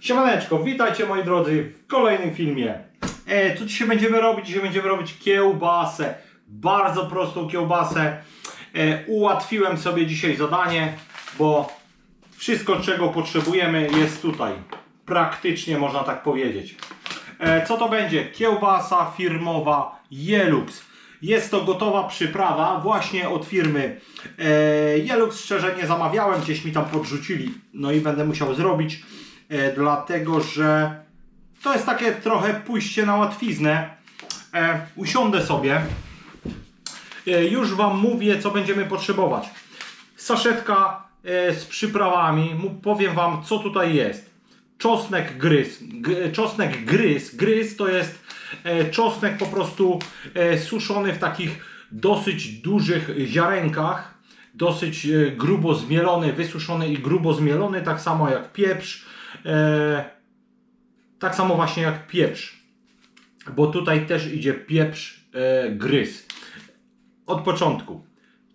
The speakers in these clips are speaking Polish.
Siemaneczko, witajcie moi drodzy w kolejnym filmie. E, co dzisiaj będziemy robić? Dzisiaj będziemy robić kiełbasę. Bardzo prostą kiełbasę. E, ułatwiłem sobie dzisiaj zadanie, bo wszystko czego potrzebujemy jest tutaj. Praktycznie można tak powiedzieć. E, co to będzie? Kiełbasa firmowa Jelux. Jest to gotowa przyprawa właśnie od firmy e, Jelux. Szczerze nie zamawiałem, gdzieś mi tam podrzucili. No i będę musiał zrobić, e, dlatego że to jest takie trochę pójście na łatwiznę. E, usiądę sobie. E, już Wam mówię, co będziemy potrzebować. Saszetka e, z przyprawami. Powiem Wam, co tutaj jest. Czosnek gryz. G- czosnek gryz. Gryz to jest e, czosnek po prostu e, suszony w takich dosyć dużych ziarenkach. Dosyć e, grubo zmielony, wysuszony i grubo zmielony. Tak samo jak pieprz. E, tak samo właśnie jak pieprz. Bo tutaj też idzie pieprz e, gryz od początku.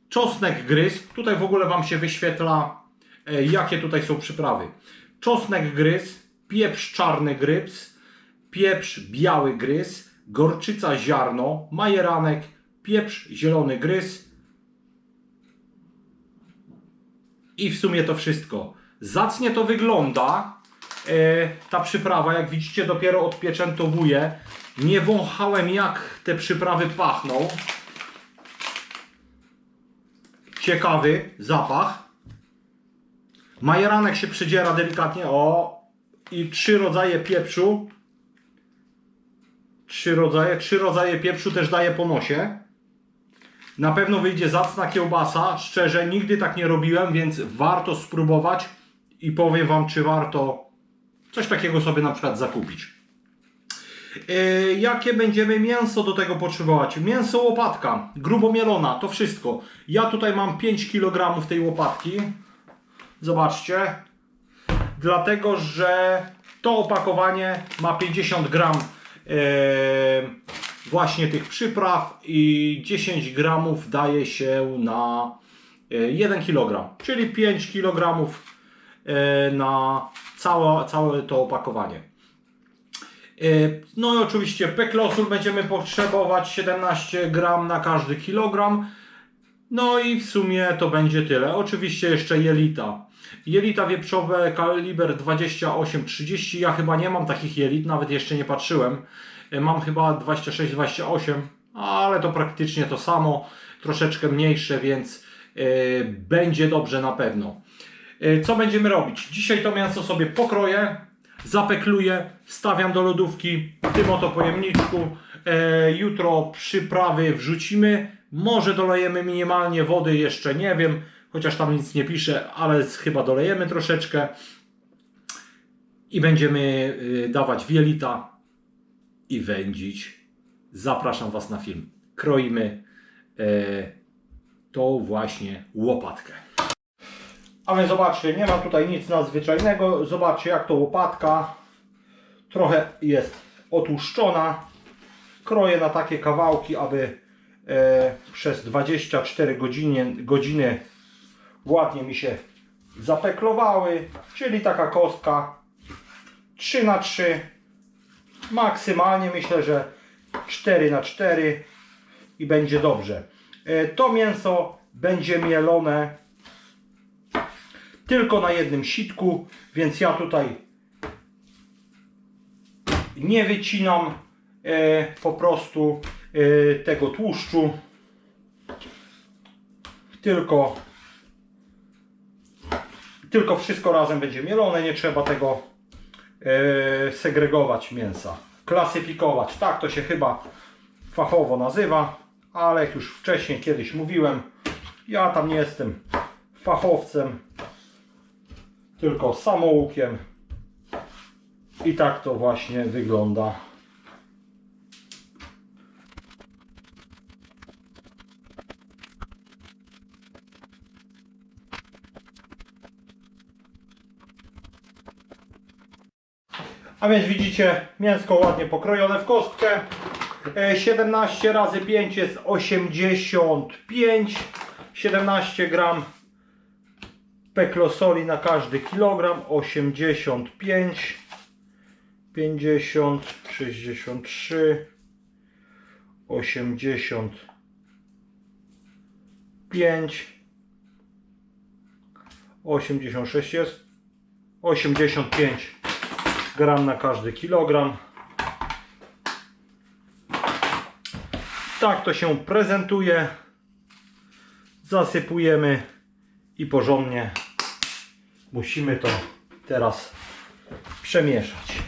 Czosnek gryz. Tutaj w ogóle Wam się wyświetla, e, jakie tutaj są przyprawy. Czosnek gryz, pieprz czarny gryz, pieprz biały gryz, gorczyca ziarno, majeranek, pieprz zielony gryz. I w sumie to wszystko. Zacnie to wygląda. E, ta przyprawa, jak widzicie, dopiero odpieczętowuję. Nie wąchałem, jak te przyprawy pachną ciekawy zapach. Majeranek się przydziera delikatnie. O! I trzy rodzaje pieprzu. Trzy rodzaje, trzy rodzaje pieprzu też daje po nosie. Na pewno wyjdzie zacna kiełbasa. Szczerze, nigdy tak nie robiłem, więc warto spróbować i powiem Wam, czy warto coś takiego sobie na przykład zakupić. E, jakie będziemy mięso do tego potrzebować? Mięso łopatka, grubo mielona, to wszystko. Ja tutaj mam 5 kg tej łopatki. Zobaczcie. Dlatego, że to opakowanie ma 50 gram e, właśnie tych przypraw i 10 gramów daje się na e, 1 kg, czyli 5 kg e, na całe, całe to opakowanie. E, No i oczywiście peklosul będziemy potrzebować 17 gram na każdy kilogram. No i w sumie to będzie tyle. Oczywiście jeszcze jelita. Jelita wieprzowe kaliber 28-30. Ja chyba nie mam takich jelit, nawet jeszcze nie patrzyłem. E, Mam chyba 26-28, ale to praktycznie to samo. Troszeczkę mniejsze, więc e, będzie dobrze na pewno. E, Co będziemy robić? Dzisiaj to mięso sobie pokroję, zapekluję, wstawiam do lodówki w tym oto pojemniczku. E, jutro przyprawy wrzucimy. Może dolejemy minimalnie wody, jeszcze nie wiem, chociaż tam nic nie pisze, ale chyba dolejemy troszeczkę. I będziemy y, dawać wielita i wędzić. Zapraszam Was na film. Kroimy e, tą właśnie łopatkę. A więc zobaczcie, nie ma tutaj nic nadzwyczajnego. Zobaczcie jak to łopatka trochę jest otłuszczona. Kroję na takie kawałki, aby e, przez 24 godziny, godziny ładnie mi się zapeklowały. Czyli taka kostka 3 na 3 maksymalnie myślę, że 4 na 4 i będzie dobrze. E, to mięso będzie mielone tylko na jednym sitku, więc ja tutaj nie wycinam e, po prostu e, tego tłuszczu, tylko tylko wszystko razem będzie mielone, nie trzeba tego e, segregować mięsa, klasyfikować. Tak to się chyba fachowo nazywa, ale jak już wcześniej kiedyś mówiłem, ja tam nie jestem fachowcem, tylko samoukiem. I tak to właśnie wygląda. A więc widzicie, mięsko ładnie pokrojone w kostkę. E, 17 razy 5 jest 85. 17 gram peklosoli na każdy kilogram 85 50, 63, 85, 86 jest, 85 gram na każdy kilogram. Tak to się prezentuje. Zasypujemy i porządnie musimy to teraz przemieszać.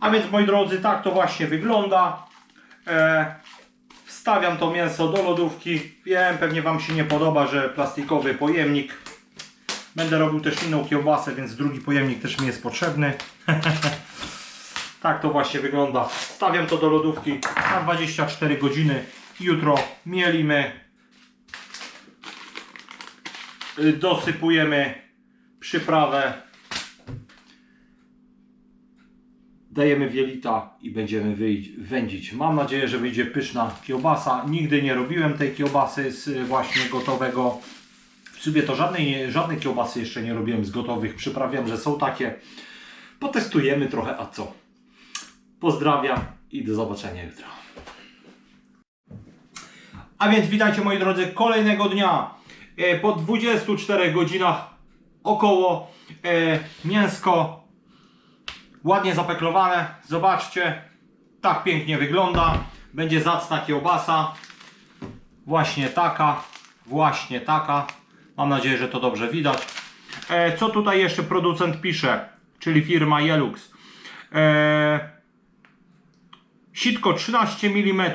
A więc moi drodzy, tak to właśnie wygląda. E, wstawiam to mięso do lodówki. Wiem, pewnie Wam się nie podoba, że plastikowy pojemnik. Będę robił też inną kiełbasę, więc drugi pojemnik też mi jest potrzebny. tak to właśnie wygląda. Stawiam to do lodówki na 24 godziny. Jutro mielimy. Dosypujemy przyprawę dajemy wielita i będziemy wędzić. Mam nadzieję, że wyjdzie pyszna kiełbasa. Nigdy nie robiłem tej kiełbasy z y, właśnie gotowego. W sobie to żadnej, żadnej kiełbasy jeszcze nie robiłem z gotowych. Przyprawiam, że są takie. Potestujemy trochę, a co? Pozdrawiam i do zobaczenia jutro. A więc witajcie moi drodzy kolejnego dnia. E, Po 24 godzinach około e, mięsko ładnie zapeklowane. Zobaczcie, tak pięknie wygląda. Będzie zacna kiełbasa. Właśnie taka, właśnie taka. Mam nadzieję, że to dobrze widać. E, co tutaj jeszcze producent pisze, czyli firma Jelux. Sitko 13 mm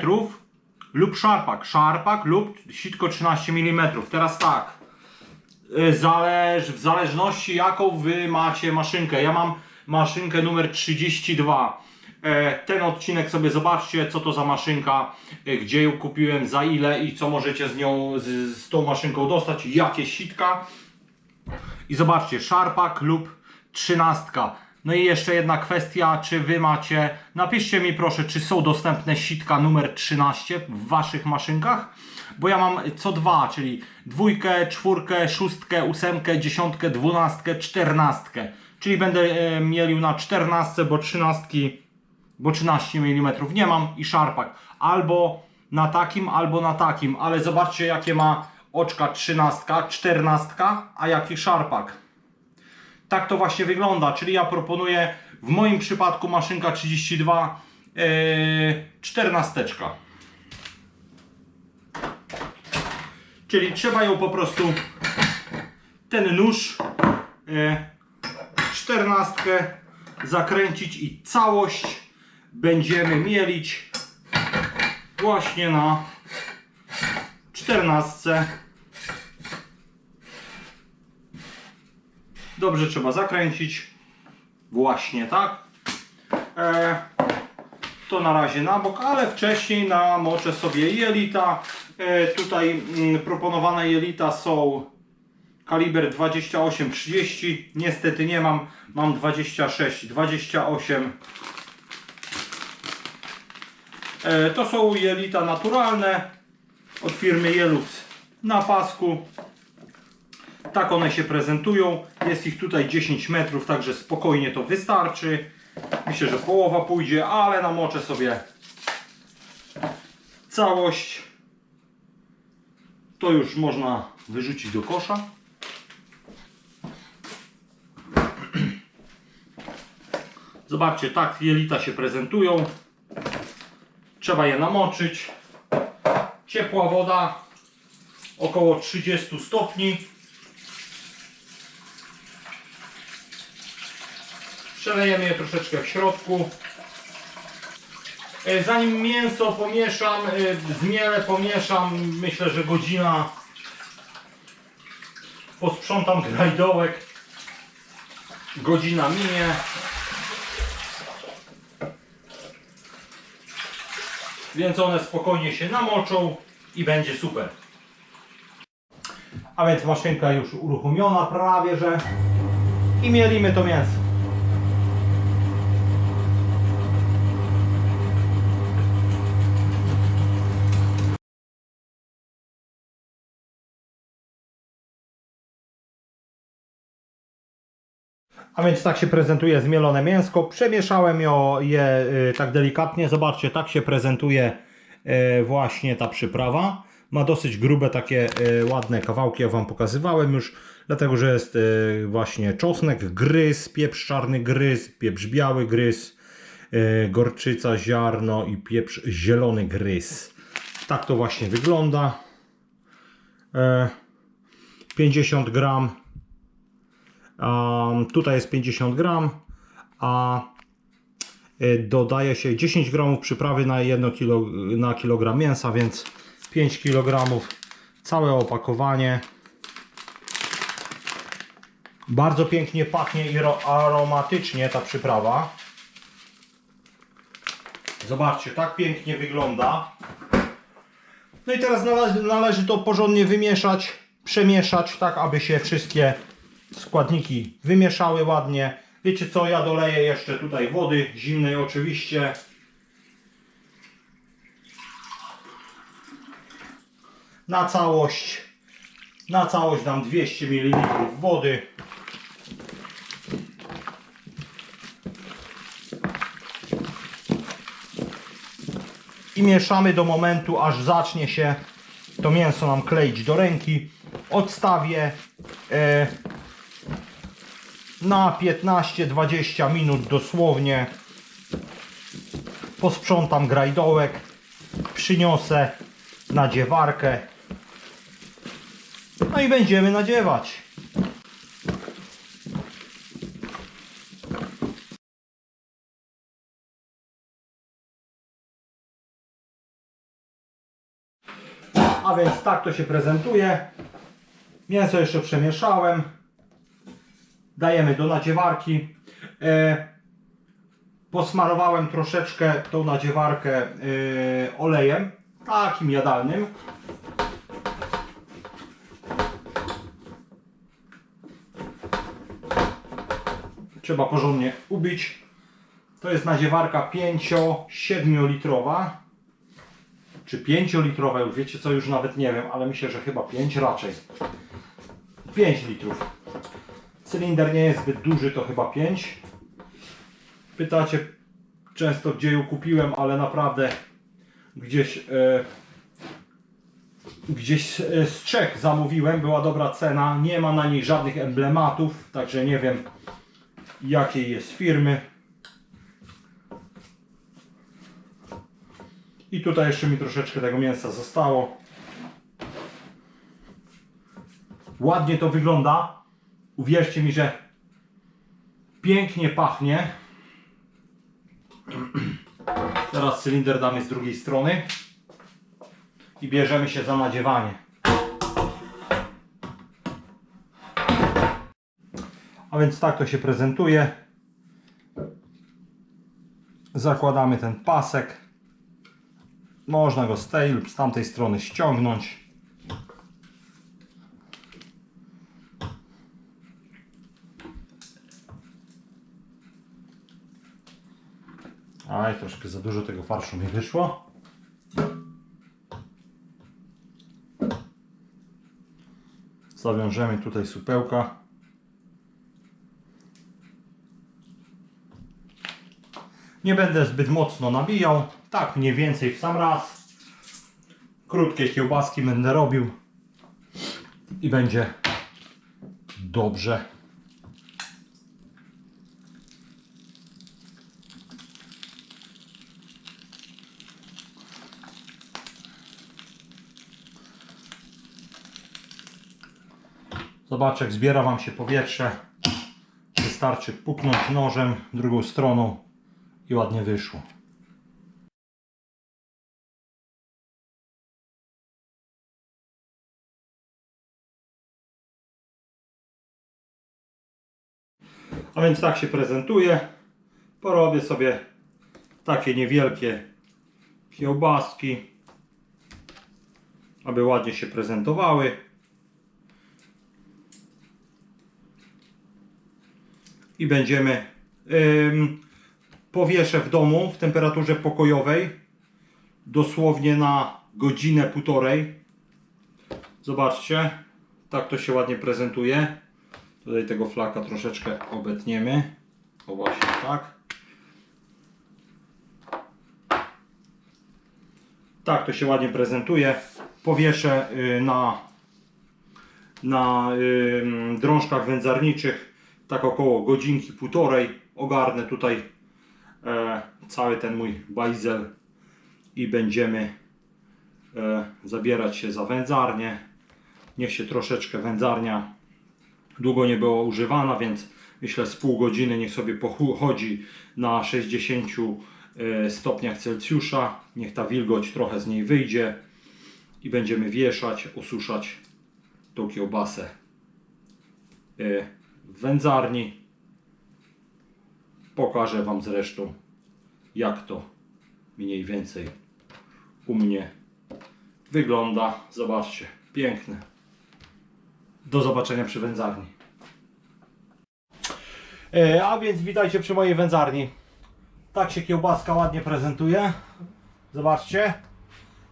lub szarpak. Szarpak lub sitko 13 mm. Teraz tak. Y, Zależ, w zależności jaką wy macie maszynkę. Ja mam maszynkę numer 32. E, Ten odcinek sobie zobaczcie, co to za maszynka, e, gdzie ją kupiłem, za ile i co możecie z nią, z, z tą maszynką dostać, jakie sitka. I zobaczcie, szarpak lub trzynastka. No i jeszcze jedna kwestia, czy wy macie, napiszcie mi proszę, czy są dostępne sitka numer 13 w waszych maszynkach, bo ja mam co dwa, czyli dwójkę, czwórkę, szóstkę, ósemkę, dziesiątkę, dwunastkę, czternastkę. Czyli będę e, mielił na czternastce, bo trzynastki, bo 13 mm nie mam i szarpak. Albo na takim, albo na takim, ale zobaczcie jakie ma oczka trzynastka, czternastka, a jaki szarpak tak to właśnie wygląda. Czyli ja proponuję w moim przypadku maszynka 32 yy, 14. Czyli trzeba ją po prostu ten nóż yy, 14 zakręcić i całość będziemy mielić właśnie na 14. Dobrze trzeba zakręcić. Właśnie tak. E, to na razie na bok, ale wcześniej namoczę sobie jelita. E, tutaj mm, proponowane jelita są kaliber 28-30. Niestety nie mam. Mam 26, 28. E, to są jelita naturalne od firmy Jelux na pasku. Tak one się prezentują. Jest ich tutaj 10 metrów, także spokojnie to wystarczy. Myślę, że połowa pójdzie, ale namoczę sobie całość. To już można wyrzucić do kosza. Zobaczcie, tak jelita się prezentują. Trzeba je namoczyć. Ciepła woda, około 30 stopni. Przelejemy je troszeczkę w środku. E, Zanim mięso pomieszam, e, zmielę, pomieszam, myślę, że godzina. Posprzątam grajdołek. Godzina minie. Więc one spokojnie się namoczą i będzie super. A więc maszynka już uruchomiona prawie, że i mielimy to mięso. A więc tak się prezentuje zmielone mięsko. Przemieszałem je y, tak delikatnie. Zobaczcie, tak się prezentuje y, właśnie ta przyprawa. Ma dosyć grube takie y, ładne kawałki, jak Wam pokazywałem już. Dlatego, że jest właśnie czosnek, gryz, pieprz czarny gryz, pieprz biały gryz, gorczyca, ziarno i pieprz zielony gryz. Tak to właśnie wygląda. E, 50 gram Tutaj jest 50 gram, a y, dodaje się 10 gramów przyprawy na 1 kilo, na kilogram mięsa, więc 5 kg. Całe opakowanie. Bardzo pięknie pachnie i ro- aromatycznie ta przyprawa. Zobaczcie, tak pięknie wygląda. No i teraz należy to porządnie wymieszać, przemieszać, tak aby się wszystkie składniki wymieszały ładnie. Wiecie co, ja doleję jeszcze tutaj wody, zimnej oczywiście. Na całość, na całość dam 200 ml wody. I mieszamy do momentu, aż zacznie się to mięso nam kleić do ręki. Odstawię e, na 15-20 minut dosłownie. Posprzątam grajdołek, przyniosę nadziewarkę. No i będziemy nadziewać. A więc tak to się prezentuje. Mięso jeszcze przemieszałem dajemy do nadziewarki. E, posmarowałem troszeczkę tą nadziewarkę e, olejem, takim jadalnym. Trzeba porządnie ubić. To jest nadziewarka 5-7 litrowa. Czy 5 litrowa, już wiecie co, już nawet nie wiem, ale myślę, że chyba 5 raczej. 5 litrów. Cylinder nie jest zbyt duży, to chyba 5. Pytacie często gdzie ją kupiłem, ale naprawdę gdzieś e, gdzieś e, z Czech zamówiłem, była dobra cena, nie ma na niej żadnych emblematów, także nie wiem jakiej jest firmy. I tutaj jeszcze mi troszeczkę tego mięsa zostało. Ładnie to wygląda. Uwierzcie mi, że pięknie pachnie. Teraz cylinder damy z drugiej strony i bierzemy się za nadziewanie. A więc tak to się prezentuje. Zakładamy ten pasek. Można go z tej lub z tamtej strony ściągnąć. Aj, troszkę za dużo tego farszu mi wyszło. Zawiążemy tutaj supełka. Nie będę zbyt mocno nabijał. Tak mniej więcej w sam raz. Krótkie kiełbaski będę robił. I będzie dobrze. Zobaczę, jak zbiera Wam się powietrze. Wystarczy puknąć nożem drugą stroną i ładnie wyszło. A więc tak się prezentuje. Porobię sobie takie niewielkie kiełbaski, aby ładnie się prezentowały. I będziemy powieszę w domu w temperaturze pokojowej dosłownie na godzinę półtorej. Zobaczcie, tak to się ładnie prezentuje. Tutaj tego flaka troszeczkę obetniemy. O właśnie tak. Tak to się ładnie prezentuje. Powieszę y, na, na drążkach wędzarniczych tak około godzinki, półtorej. Ogarnę tutaj e, cały ten mój bajzel i będziemy e, zabierać się za wędzarnię. Niech się troszeczkę wędzarnia długo nie była używana, więc myślę z pół godziny niech sobie pochodzi na 60 e, stopniach Celsjusza. Niech ta wilgoć trochę z niej wyjdzie i będziemy wieszać, osuszać tą kiełbasę e, w wędzarni. Pokażę Wam zresztą jak to mniej więcej u mnie wygląda. Zobaczcie, piękne. Do zobaczenia przy wędzarni. E, a więc witajcie przy mojej wędzarni. Tak się kiełbaska ładnie prezentuje. Zobaczcie.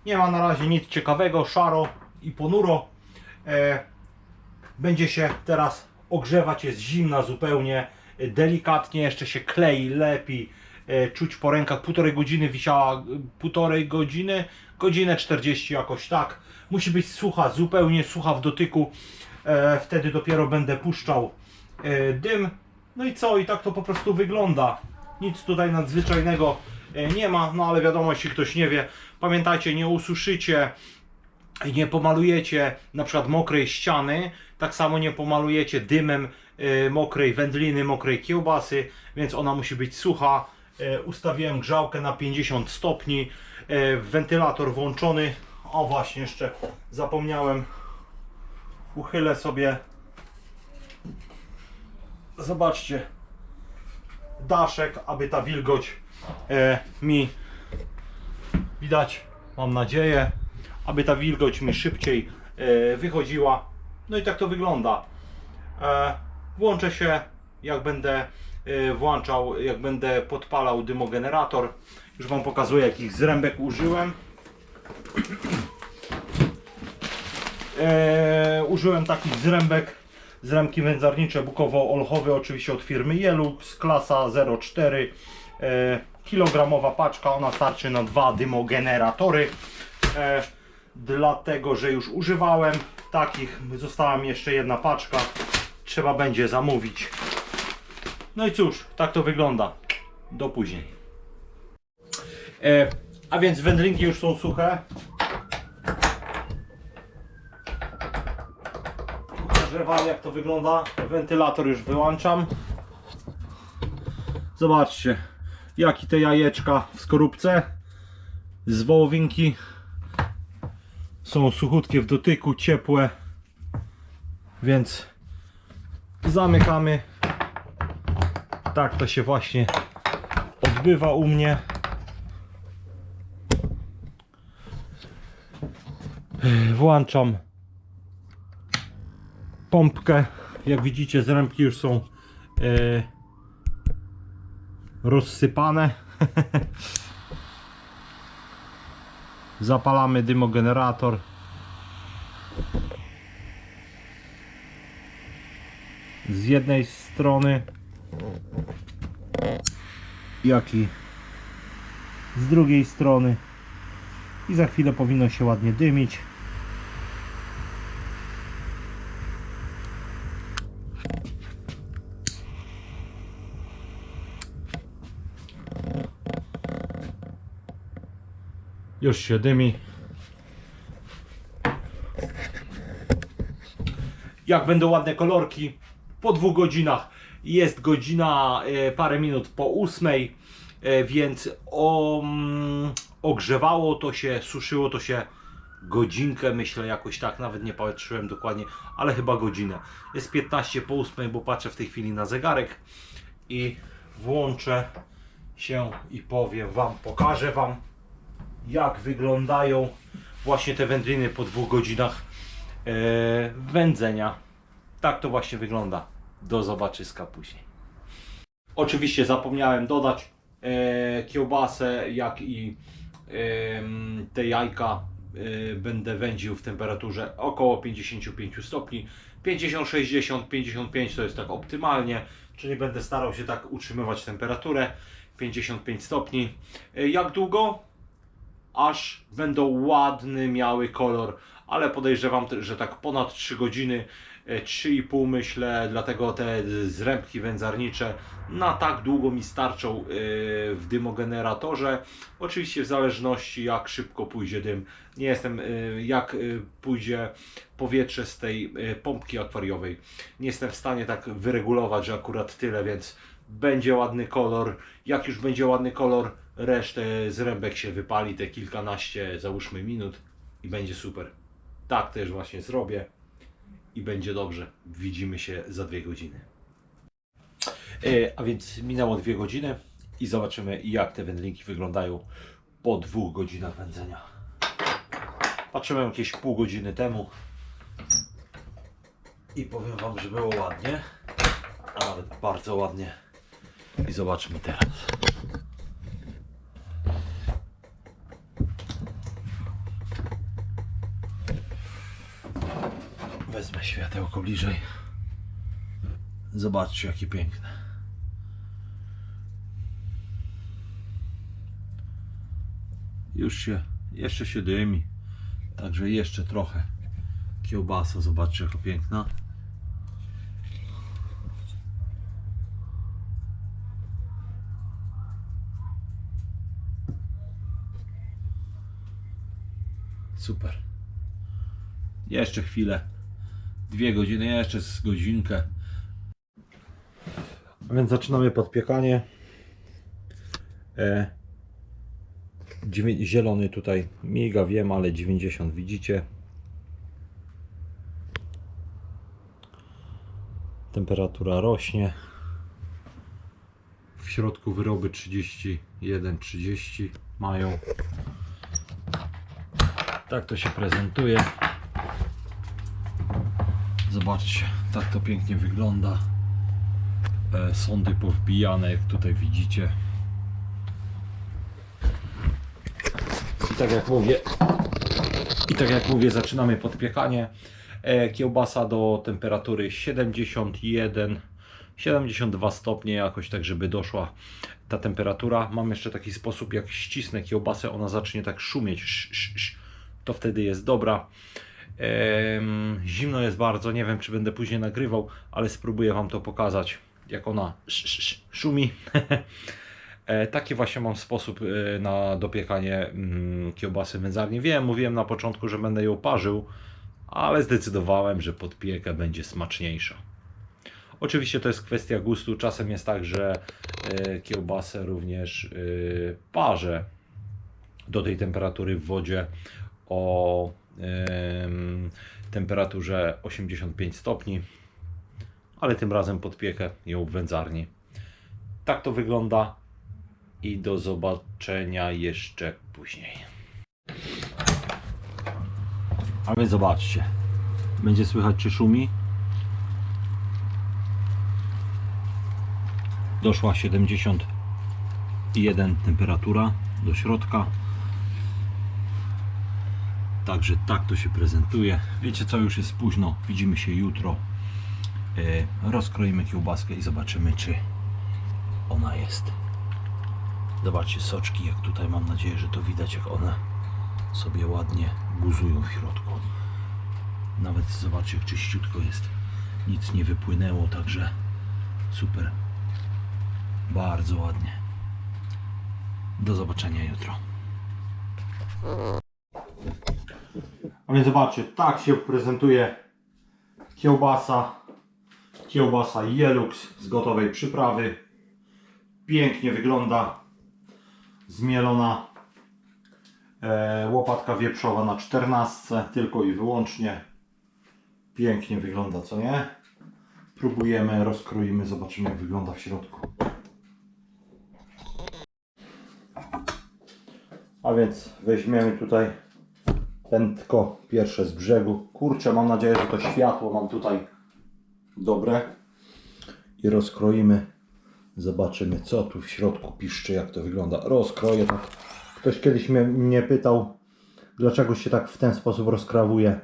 Nie ma na razie nic ciekawego, szaro i ponuro. E, będzie się teraz ogrzewać, jest zimna zupełnie, e, delikatnie, jeszcze się klei, lepi. E, czuć po rękach, półtorej godziny wisiała, półtorej godziny, godzinę 40 jakoś tak. Musi być sucha, zupełnie sucha w dotyku. E, wtedy dopiero będę puszczał dym. No i co? I tak to po prostu wygląda. Nic tutaj nadzwyczajnego nie ma, no ale wiadomo, jeśli ktoś nie wie, pamiętajcie, nie ususzycie, nie pomalujecie na przykład mokrej ściany, tak samo nie pomalujecie dymem e, mokrej wędliny, mokrej kiełbasy, więc ona musi być sucha. E, Ustawiłem grzałkę na 50 stopni, e, wentylator włączony. O właśnie, jeszcze zapomniałem. Uchylę sobie. Zobaczcie. Daszek, aby ta wilgoć e, mi widać, mam nadzieję, aby ta wilgoć mi szybciej e, wychodziła. No i tak to wygląda. E, włączę się, jak będę e, włączał, jak będę podpalał dymogenerator. Już Wam pokazuję, jakich zrębek użyłem. E, użyłem takich zrębek, zrębki wędzarnicze bukowo-olchowe, oczywiście od firmy Jelux, klasa 04. E, kilogramowa paczka, ona starczy na dwa dymogeneratory. Dlatego, że już używałem takich, została mi jeszcze jedna paczka, trzeba będzie zamówić. No i cóż, tak to wygląda. Do później. E, a więc wędlinki już są suche. Pokażę jak to wygląda. Wentylator już wyłączam. Zobaczcie, jakie te jajeczka w skorupce z wołowinki są suchutkie w dotyku, ciepłe. Więc zamykamy. Tak to się właśnie odbywa u mnie. Włączam pompkę. Jak widzicie, zrębki już są e, rozsypane. Zapalamy dymogenerator. Z jednej strony, jak i z drugiej strony. I za chwilę powinno się ładnie dymić. Już się dymi. Jak będą ładne kolorki, po dwóch godzinach jest godzina e, parę minut po ósmej, e, więc o, mm, ogrzewało to się, suszyło to się godzinkę, myślę jakoś tak, nawet nie patrzyłem dokładnie, ale chyba godzinę. Jest 15 po ósmej, bo patrzę w tej chwili na zegarek i włączę się i powiem Wam, pokażę Wam jak wyglądają właśnie te wędliny po dwóch godzinach e, wędzenia. Tak to właśnie wygląda. Do zobaczyska później. Oczywiście zapomniałem dodać e, kiełbasę, jak i em, te jajka będę wędził w temperaturze około 55 stopni. 50, 60, 55 to jest tak optymalnie, czyli będę starał się tak utrzymywać temperaturę 55 stopni. Jak długo? Aż będą ładny miały kolor, ale podejrzewam, że tak ponad 3 godziny, e, 3,5 myślę, dlatego te zrębki wędzarnicze na tak długo mi starczą e, w dymogeneratorze. Oczywiście w zależności jak szybko pójdzie dym. Nie jestem, e, jak e, pójdzie powietrze z tej e, pompki akwariowej. Nie jestem w stanie tak wyregulować, że akurat tyle, więc będzie ładny kolor. Jak już będzie ładny kolor, resztę zrębek się wypali, te kilkanaście, załóżmy minut i będzie super. Tak też właśnie zrobię i będzie dobrze. Widzimy się za dwie godziny. E, a więc minęło dwie godziny i zobaczymy jak te wędlinki wyglądają po dwóch godzinach wędzenia. Patrzyłem jakieś pół godziny temu i powiem Wam, że było ładnie, a nawet bardzo ładnie. I zobaczmy teraz. Światełko bliżej. Zobaczcie, jakie piękne. Już się, jeszcze się dymi. Także jeszcze trochę. Kiełbasa, zobaczcie, jaka piękna. Super. Jeszcze chwilę. Dwie godziny, jeszcze z godzinkę. A więc zaczynamy podpiekanie. E, zielony tutaj miga, wiem, ale 90 widzicie. Temperatura rośnie. W środku wyroby 31-30 mają. Tak to się prezentuje. Zobaczcie, tak to pięknie wygląda. E, sądy powbijane, jak tutaj widzicie. I tak jak mówię, i tak jak mówię, zaczynamy podpiekanie. E, kiełbasa do temperatury 71 72 stopnie jakoś tak, żeby doszła ta temperatura. Mam jeszcze taki sposób, jak ścisnę kiełbasę, ona zacznie tak szumieć. Sz, sz, sz. To wtedy jest dobra. Zimno jest bardzo, nie wiem czy będę później nagrywał, ale spróbuję Wam to pokazać, jak ona sz, sz, sz, szumi. E, Taki właśnie mam sposób e, na dopiekanie mm, kiełbasy wędzarni. Wiem, mówiłem na początku, że będę ją parzył, ale zdecydowałem, że podpieka będzie smaczniejsza. Oczywiście to jest kwestia gustu. Czasem jest tak, że e, kiełbasę również parzę do tej temperatury w wodzie o temperaturze 85 stopni, ale tym razem podpiekę ją w wędzarni. Tak to wygląda i do zobaczenia jeszcze później. A więc zobaczcie. Będzie słychać czy szumi? Doszła 71 temperatura do środka. Także tak to się prezentuje. Wiecie co, już jest późno. Widzimy się jutro. E, rozkroimy kiełbaskę i zobaczymy czy ona jest. Zobaczcie soczki, jak tutaj mam nadzieję, że to widać, jak one sobie ładnie guzują w środku. Nawet zobaczcie, jak czyściutko jest. Nic nie wypłynęło, także super. Bardzo ładnie. Do zobaczenia jutro. A więc zobaczcie, tak się prezentuje kiełbasa. Kiełbasa Jelux z gotowej przyprawy. Pięknie wygląda. Zmielona e, łopatka wieprzowa na 14, tylko i wyłącznie. Pięknie wygląda, co nie? Próbujemy, rozkroimy, zobaczymy jak wygląda w środku. A więc weźmiemy tutaj tętko pierwsze z brzegu. Kurczę, mam nadzieję, że to światło mam tutaj dobre. I rozkroimy. Zobaczymy, co tu w środku piszczy, jak to wygląda. Rozkroję tak. Ktoś kiedyś mnie, mnie pytał, Dlaczego się tak w ten sposób rozkrawuje?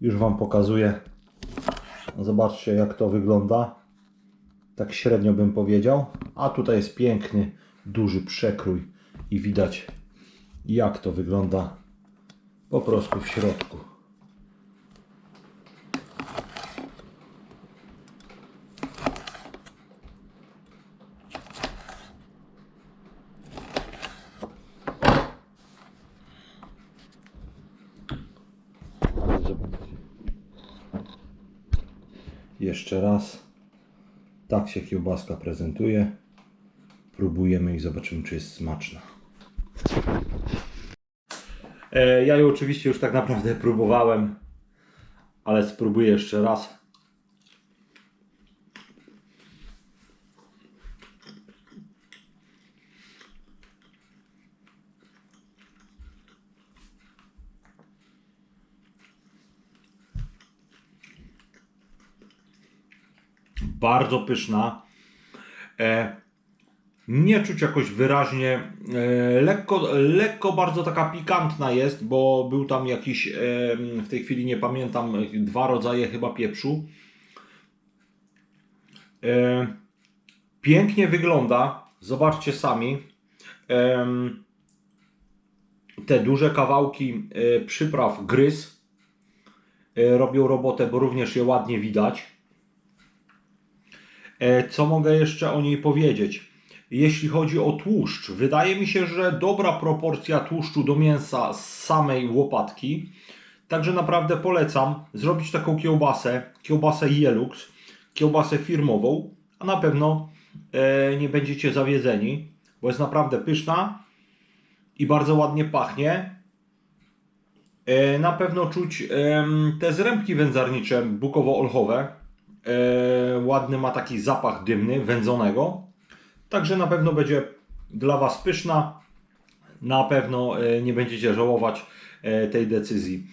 Już Wam pokazuję. Zobaczcie jak to wygląda. Tak średnio bym powiedział. A tutaj jest piękny, duży przekrój i widać jak to wygląda po prostu w środku. Jeszcze raz. Tak się kiełbaska prezentuje. Próbujemy i zobaczymy, czy jest smaczna. E, ja ją oczywiście już tak naprawdę próbowałem, ale spróbuję jeszcze raz. Bardzo pyszna. E, nie czuć jakoś wyraźnie, e, lekko, lekko bardzo taka pikantna jest, bo był tam jakiś, e, w tej chwili nie pamiętam, dwa rodzaje chyba pieprzu. E, pięknie wygląda, zobaczcie sami. Te duże kawałki przypraw gryz robią robotę, bo również je ładnie widać. Co mogę jeszcze o niej powiedzieć? Jeśli chodzi o tłuszcz, wydaje mi się, że dobra proporcja tłuszczu do mięsa z samej łopatki. Także naprawdę polecam zrobić taką kiełbasę, kiełbasę Jelux, kiełbasę firmową, a na pewno e, nie będziecie zawiedzeni, bo jest naprawdę pyszna i bardzo ładnie pachnie. E, na pewno czuć em, te zrębki wędzarnicze bukowo-olchowe. E, ładny ma taki zapach dymny, wędzonego. Także na pewno będzie dla Was pyszna. Na pewno e, nie będziecie żałować e, tej decyzji.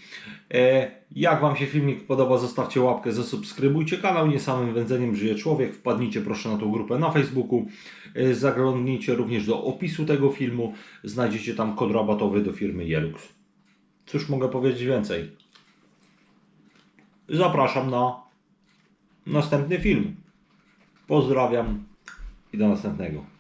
E, Jak Wam się filmik podoba, zostawcie łapkę, zasubskrybujcie kanał. Nie samym wędzeniem żyje człowiek. Wpadnijcie proszę na tą grupę na Facebooku. Zaglądnijcie również do opisu tego filmu. Znajdziecie tam kod rabatowy do firmy Jelux. Cóż mogę powiedzieć więcej? Zapraszam na następny film. Pozdrawiam i do następnego.